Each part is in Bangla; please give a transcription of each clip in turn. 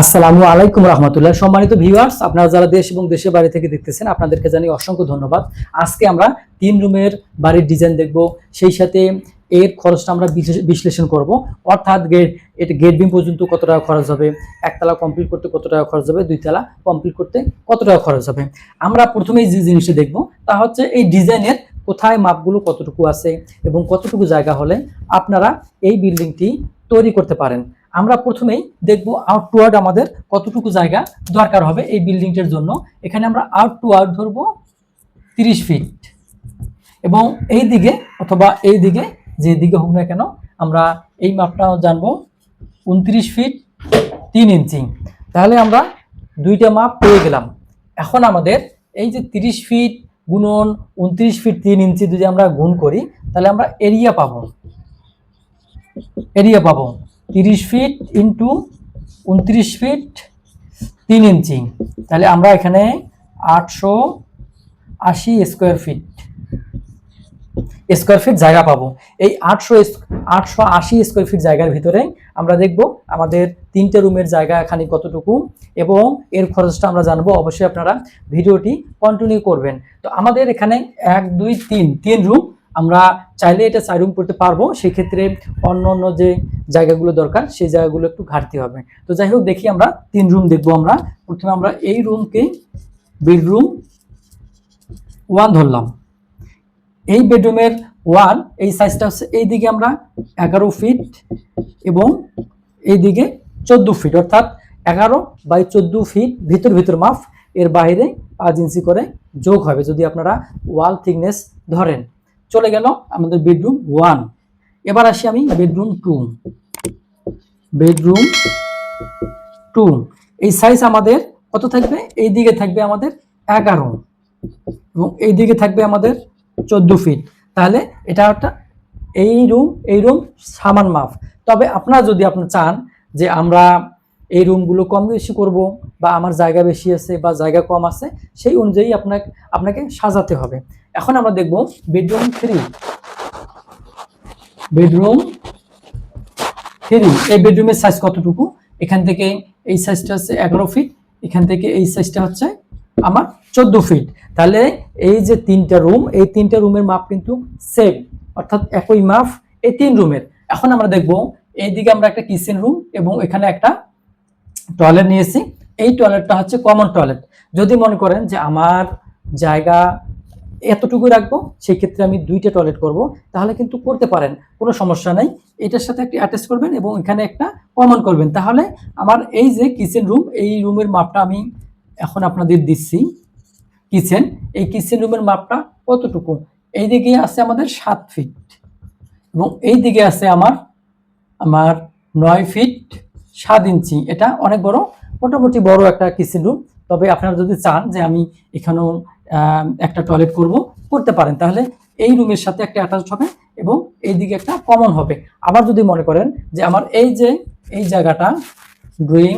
আসসালামু আলাইকুম রহমতুল্লাহ। সম্মানিত ভিউয়ার্স, আপনারা যারা দেশ এবং দেশের বাড়ি থেকে দেখতেছেন, আপনাদেরকে জানি অসংখ্য ধন্যবাদ। আজকে আমরা তিন রুমের বাড়ির ডিজাইন দেখব। সেই সাথে এর খরচটা আমরা বিশ্লেষণ করব। অর্থাৎ গেট এটা গেট বিম পর্যন্ত কত টাকা খরচ হবে? একতলা কমপ্লিট করতে কত টাকা খরচ হবে? দুই দুইতলা কমপ্লিট করতে কত টাকা খরচ হবে? আমরা প্রথমেই যে জিনিসটা দেখব, তা হচ্ছে এই ডিজাইনের কোথায় মাপগুলো কতটুকু আছে এবং কতটুকু জায়গা হলে আপনারা এই বিল্ডিংটি তৈরি করতে পারেন। আমরা প্রথমেই দেখব আউট আমাদের কতটুকু জায়গা দরকার হবে এই বিল্ডিংটার জন্য। এখানে আমরা আউট টু আউট ধরবো তিরিশ ফিট এবং এই দিকে অথবা এই দিকে যে দিকে হোক না কেন আমরা এই মাপটাও জানব উনত্রিশ ফিট তিন ইঞ্চি। তাহলে আমরা দুইটা মাপ পেয়ে গেলাম। এখন আমাদের এই যে তিরিশ ফিট গুণন উনত্রিশ ফিট তিন ইঞ্চি যদি আমরা গুণ করি, তাহলে আমরা এরিয়া পাবো। এরিয়া পাবো। তিরিশ ফিট ইন্টু উনত্রিশ ফিট তিন ইঞ্চি। তাহলে আমরা এখানে আটশো আশি স্কোয়ার ফিট স্কোয়ার ফিট জায়গা পাবো। এই আটশো আটশো আশি স্কোয়ার ফিট জায়গার ভিতরে আমরা দেখব আমাদের তিনটে রুমের জায়গা এখানে কতটুকু এবং এর খরচটা আমরা জানব। অবশ্যই আপনারা ভিডিওটি কন্টিনিউ করবেন। তো আমাদের এখানে এক, দুই, তিন তিন রুম আমরা চাইলে এটা চার রুম করতে পারব, সেক্ষেত্রে অন্য অন্য যে জায়গাগুলো দরকার, সেই জায়গাগুলো একটু ঘাটতি হবে। তো যাই হোক, দেখি আমরা তিন রুম দেখব আমরা। প্রথমে আমরা এই রুমকে বেডরুম ওয়ান ধরলাম। এই বেডরুমের ওয়ান এই সাইজটা হচ্ছে এই দিকে আমরা এগারো ফিট এবং এই দিকে চোদ্দ ফিট অর্থাৎ এগারো বাই চোদ্দ ফিট ভিতর ভিতর মাপ, এর বাইরে পাঁচ ইঞ্চি করে যোগ হবে। যদি আপনারা ওয়াল থিকনেস ধরেন চলে গেল আমাদের বেডরুম ওয়ান এবার আসি আমি বেডরুম টু বেডরুম টু এই সাইজ আমাদের কত থাকবে? এই দিকে থাকবে আমাদের এগারো। এবং এই দিকে থাকবে আমাদের চোদ্দ ফিট তাহলে এটা একটা এই রুম এই রুম সামান মাপ। তবে আপনারা যদি আপনার চান যে আমরা এই রুমগুলো কম বেশি করব বা আমার জায়গা বেশি আছে বা জায়গা কম আছে, সেই অনুযায়ী আপনাকে আপনাকে সাজাতে হবে। এখন আমরা দেখব বেডরুম থ্রি বেডরুম থ্রি এই বেডরুমের সাইজ কতটুকু? এখান থেকে এই সাইজটা হচ্ছে এগারো ফিট এখান থেকে এই সাইজটা হচ্ছে আমার চোদ্দ ফিট তাহলে এই যে তিনটা রুম এই তিনটা রুমের মাপ কিন্তু সেম অর্থাৎ একই মাপ এই তিন রুমের এখন আমরা দেখব, এইদিকে আমরা একটা কিচেন রুম এবং এখানে একটা টয়লেট নিয়েছি। এই টয়লেটটা হচ্ছে কমন টয়লেট যদি মনে করেন যে আমার জায়গা এতটুকু রাখব সেই ক্ষেত্রে আমি দুইটা টয়লেট করব, তাহলে কিন্তু করতে পারেন, কোনো সমস্যা নাই। এটার সাথে একটি অ্যাটাচ করবেন এবং এখানে একটা কমন করবেন। তাহলে আমার এই যে কিচেন রুম এই রুমের মাপটা আমি এখন আপনাদের দিচ্ছি। কিচেন এই কিচেন রুমের মাপটা কতটুকু? এই দিকে আছে আমাদের সাত ফিট এবং এই দিকে আছে আমার আমার নয় ফিট সাত ইঞ্চি। এটা অনেক বড়, মোটামুটি বড় একটা কিচেন রুম। তবে আপনারা যদি চান যে আমি এখানেও একটা টয়লেট করব, করতে পারেন। তাহলে এই রুমের সাথে একটা অ্যাটাচ হবে এবং এই দিকে একটা কমন হবে। আবার যদি মনে করেন যে আমার এই যে, এই জায়গাটা ড্রয়িং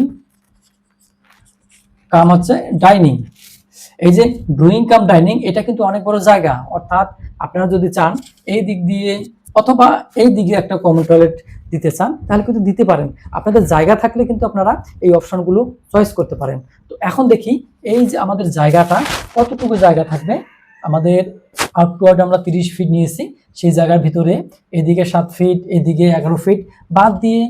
কাম হচ্ছে ডাইনিং এই যে ড্রয়িং কাম ডাইনিং এটা কিন্তু অনেক বড় জায়গা। অর্থাৎ আপনারা যদি চান এই দিক দিয়ে, অথবা এই দিকে একটা কমন টয়লেট দিতে চান, তাহলে কিন্তু দিতে পারেন। আপনাদের জায়গা থাকলে কিন্তু আপনারা এই অপশানগুলো চয়েস করতে পারেন। তো এখন দেখি এই যে আমাদের জায়গাটা, কতটুকু জায়গা থাকবে? আমাদের আউটওয়ার্ড আমরা তিরিশ ফিট নিয়েছি, সেই জায়গার ভিতরে এদিকে সাত ফিট এদিকে এগারো ফিট বাদ দিয়ে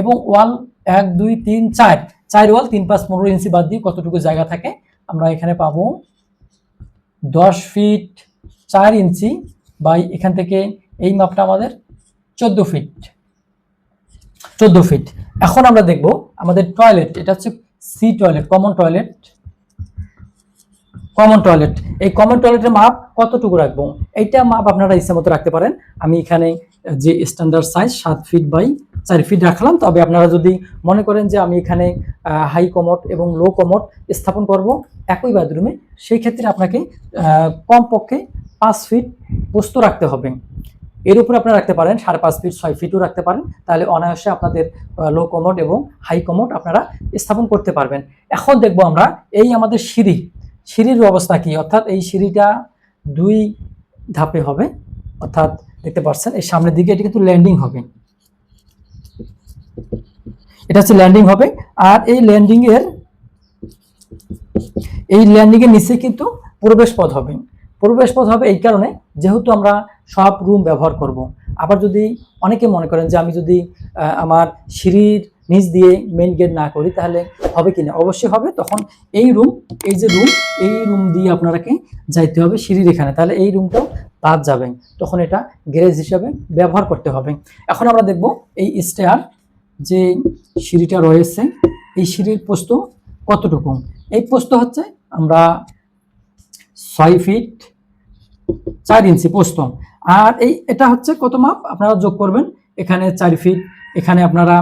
এবং ওয়াল এক, দুই, তিন, চার চার ওয়াল তিন, পাঁচ, পনেরো ইঞ্চি বাদ দিয়ে কতটুকু জায়গা থাকে? আমরা এখানে পাবো দশ ফিট চার ইঞ্চি বাই এখান থেকে এই মাপটা আমাদের চোদ্দ ফিট চোদ্দ ফিট এখন আমরা দেখব আমাদের টয়লেট এটা হচ্ছে C toilet common toilet common toilet এই কমন টয়লেটের মাপ কতটুকু রাখব? এইটা মাপ আপনারা ইচ্ছা মতো রাখতে পারেন। আমি এখানে যে স্ট্যান্ডার্ড সাইজ সাত ফিট বাই চার ফিট রাখলাম। তবে আপনারা যদি মনে করেন যে আমি এখানে হাই কমোড এবং লো কমোড স্থাপন করব একই বাথরুমে সেই ক্ষেত্রে আপনাকে কমপক্ষে পাঁচ ফিট বস্তু রাখতে হবে। এর উপরে আপনারা রাখতে পারেন সাড়ে পাঁচ ফিট ছয় ফিটও রাখতে পারেন। তাহলে অনায়াসে আপনাদের লো কমোড এবং হাই কমোড আপনারা স্থাপন করতে পারবেন। এখন দেখব আমরা এই আমাদের সিঁড়ি। সিঁড়ির অবস্থা কি? অর্থাৎ এই সিঁড়িটা দুই ধাপে হবে। অর্থাৎ দেখতে পাচ্ছেন, এই সামনের দিকে এটি কিন্তু ল্যান্ডিং হবে। এটা হচ্ছে ল্যান্ডিং হবে। আর এই ল্যান্ডিংয়ের এই ল্যান্ডিংয়ের নিচে কিন্তু প্রবেশ পথ হবে। প্রবেশ পথ হবে এই কারণে যেহেতু আমরা সব রুম ব্যবহার করব। আবার যদি অনেকে মনে করেন যে আমি যদি আমার সিঁড়ির নিচ দিয়ে মেইন গেট না করি তাহলে হবে কি না? অবশ্যই হবে। তখন এই রুম এই যে রুম এই রুম দিয়ে আপনারাকে যাইতে হবে সিঁড়ির এখানে। তাহলে এই রুমটাও বাদ যাবে। তখন এটা গ্যারেজ হিসাবে ব্যবহার করতে হবে। এখন আমরা দেখব এই স্টেয়ার যে সিঁড়িটা রয়েছে, এই সিঁড়ির পোস্ত কতটুকু? এই পোস্ত হচ্ছে আমরা ছয় ফিট চার ইঞ্চি পোস্ত। আর এই, এটা হচ্ছে কত মাপ? আপনারা যোগ করবেন। এখানে চার ফিট এখানে আপনারা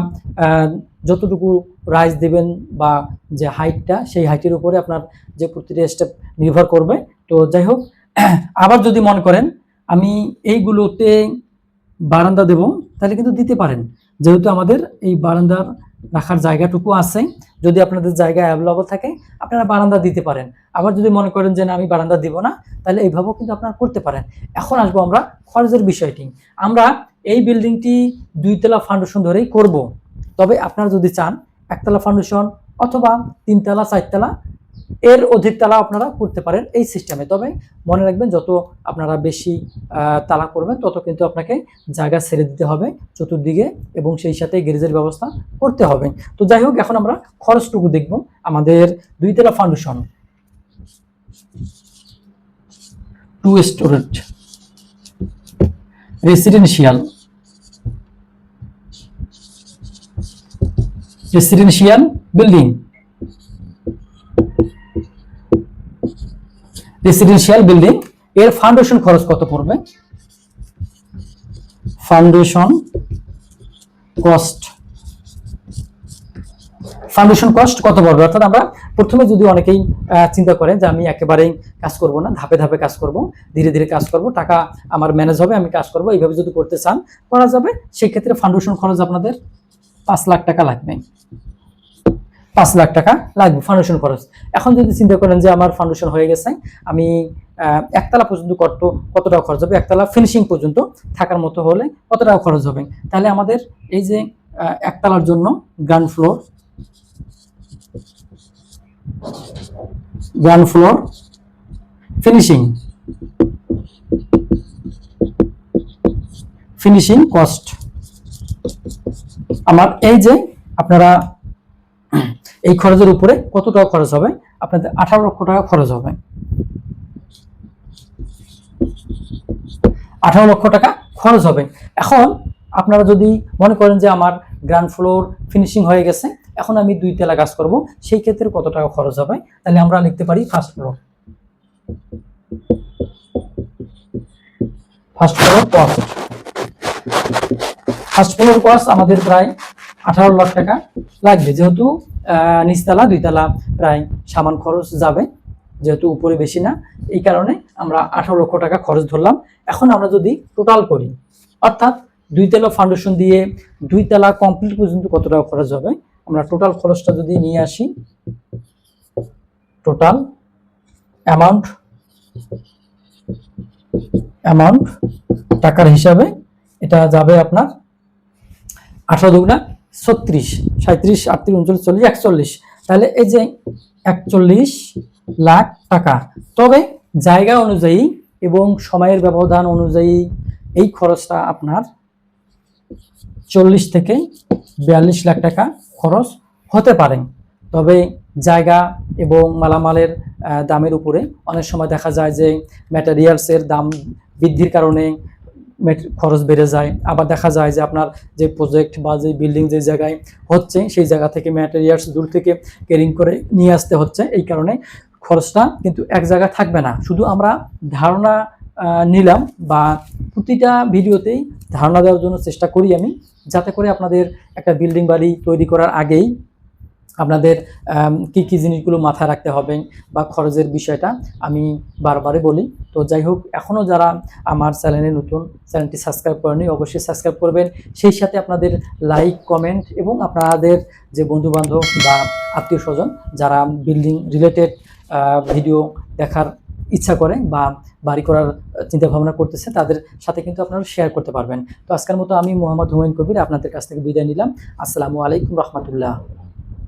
যতটুকু রাইজ দেবেন বা যে হাইটটা সেই হাইটের উপরে আপনার যে প্রতিটা স্টেপ নির্ভর করবে। তো যাই হোক, আবার যদি মনে করেন, আমি এইগুলোতে বারান্দা দেব। তাহলে কিন্তু দিতে পারেন। যেহেতু আমাদের এই বারান্দার রাখার জায়গাটুকু আছে। যদি আপনাদের জায়গা অ্যাভেলেবল থাকে, আপনারা বারান্দা দিতে পারেন। আবার যদি মনে করেন যে না, আমি বারান্দা দিব না, তাহলে এইভাবেও কিন্তু আপনারা করতে পারেন। এখন আসব আমরা খরচের বিষয়টি। আমরা এই বিল্ডিংটি দুইতলা ফাউন্ডেশন ধরেই করব। তবে আপনারা যদি চান, একতলা ফাউন্ডেশন অথবা তিনতলা, চারতলা এর অধিক তালা আপনারা করতে পারেন এই সিস্টেমে। তবে মনে রাখবেন, যত আপনারা বেশি তালা করবেন, তত কিন্তু আপনাকে জায়গা ছেড়ে দিতে হবে চতুর্দিকে এবং সেই সাথে গ্যারেজের ব্যবস্থা করতে হবে। তো যাই হোক, এখন আমরা খরচটুকু দেখব আমাদের দুই দুইতলা foundation two storage residential residential building residential building এর ফাউন্ডেশন খরচ কত পড়বে? ফাউন্ডেশন কস্ট ফাউন্ডেশন কস্ট কত পড়বে? অর্থাৎ আমরা প্রথমে যদি অনেকেই চিন্তা করেন যে আমি একেবারেই কাজ করব না, ধাপে ধাপে কাজ করব, ধীরে ধীরে কাজ করব, টাকা আমার ম্যানেজ হবে, আমি কাজ করব, এইভাবে যদি করতে চান, করা যাবে। সেই ক্ষেত্রে ফাউন্ডেশন খরচ আপনাদের পাঁচ লাখ টাকা লাগবে। পাঁচ লাখ টাকা লাগবে ফাউন্ডেশন খরচ। এখন যদি চিন্তা করেন যে আমার ফাউন্ডেশন হয়ে গেছে, আমি একতলা পর্যন্ত কত কত টাকা খরচ হবে? একতলা ফিনিশিং পর্যন্ত থাকার মতো হলে কত টাকা খরচ হবে? তাহলে আমাদের এই যে একতলার জন্য ground floor ground floor finishing finishing cost আমার এই যে, আপনারা এই খরচের উপরে কত টাকা খরচ হবে? আপনাদের আঠারো লক্ষ টাকা খরচ হবে। আঠারো লক্ষ টাকা খরচ হবে। এখন আপনারা যদি মনে করেন যে আমার গ্রাউন্ড ফ্লোর ফিনিশিং হয়ে গেছে, এখন আমি দুই তেলা কাজ করব, সেই ক্ষেত্রে কত টাকা খরচ হবে? তাহলে আমরা লিখতে পারি first floor first floor cost first floor cost আমাদের প্রায় আঠারো লাখ টাকা লাগবে। যেহেতু নিচতলা, দুইতলা প্রায় সামান খরচ যাবে, যেহেতু উপরে বেশি না, এই কারণে আমরা আঠারো লক্ষ টাকা খরচ ধরলাম। এখন আমরা যদি টোটাল করি, অর্থাৎ দুইতলা ফাউন্ডেশন দিয়ে দুইতলা কমপ্লিট পর্যন্ত কত টাকা খরচ হবে, আমরা টোটাল খরচটা যদি নিয়ে আসি টোটাল অ্যামাউন্ট অ্যামাউন্ট টাকার হিসাবে এটা যাবে আপনার আঠারো দুগুণা ছত্রিশ। সাঁত্রিশ আটত্রিশ, উনচল্লিশ, চল্লিশ, একচল্লিশ। তাহলে এই যে একচল্লিশ লাখ টাকা, তবে জায়গা অনুযায়ী এবং সময়ের ব্যবধান অনুযায়ী এই খরচটা আপনার চল্লিশ থেকে বিয়াল্লিশ লাখ টাকা খরচ হতে পারে। তবে জায়গা এবং মালামালের দামের উপরে অনেক সময় দেখা যায় যে ম্যাটেরিয়ালসের দাম বৃদ্ধির কারণে খরচ বেড়ে যায়। আবার দেখা যায় যে আপনার যে প্রজেক্ট বা যে বিল্ডিং যে জায়গায় হচ্ছে, সেই জায়গা থেকে ম্যাটেরিয়ালস দূর থেকে কেরিং করে নিয়ে আসতে হচ্ছে। এই কারণে খরচটা কিন্তু এক জায়গায় থাকবে না। শুধু আমরা ধারণা নিলাম বা প্রতিটা ভিডিওতেই ধারণা দেওয়ার জন্য চেষ্টা করি আমি, যাতে করে আপনাদের একটা বিল্ডিং বাড়ি তৈরি করার আগেই আপনাদের কি কি জিনিসগুলো মাথায় রাখতে হবে বা খরচের বিষয়টা আমি বারবারই বলি। তো যাই হোক, এখনও যারা আমার চ্যানেলে নতুন, চ্যানেলটি সাবস্ক্রাইব করেনি অবশ্যই সাবস্ক্রাইব করবেন। সেই সাথে আপনাদের লাইক, কমেন্ট এবং আপনাদের যে বন্ধুবান্ধব বা আত্মীয় স্বজন যারা বিল্ডিং রিলেটেড ভিডিও দেখার ইচ্ছা করে বা বাড়ি করার চিন্তা ভাবনা করতেছে, তাদের সাথে কিন্তু আপনারা শেয়ার করতে পারবেন। তো আজকের মতো আমি মোহাম্মদ হুমায়ুন কবির আপনাদের কাছ থেকে বিদায় নিলাম। আসসালামু আলাইকুম রহমতুল্লাহ।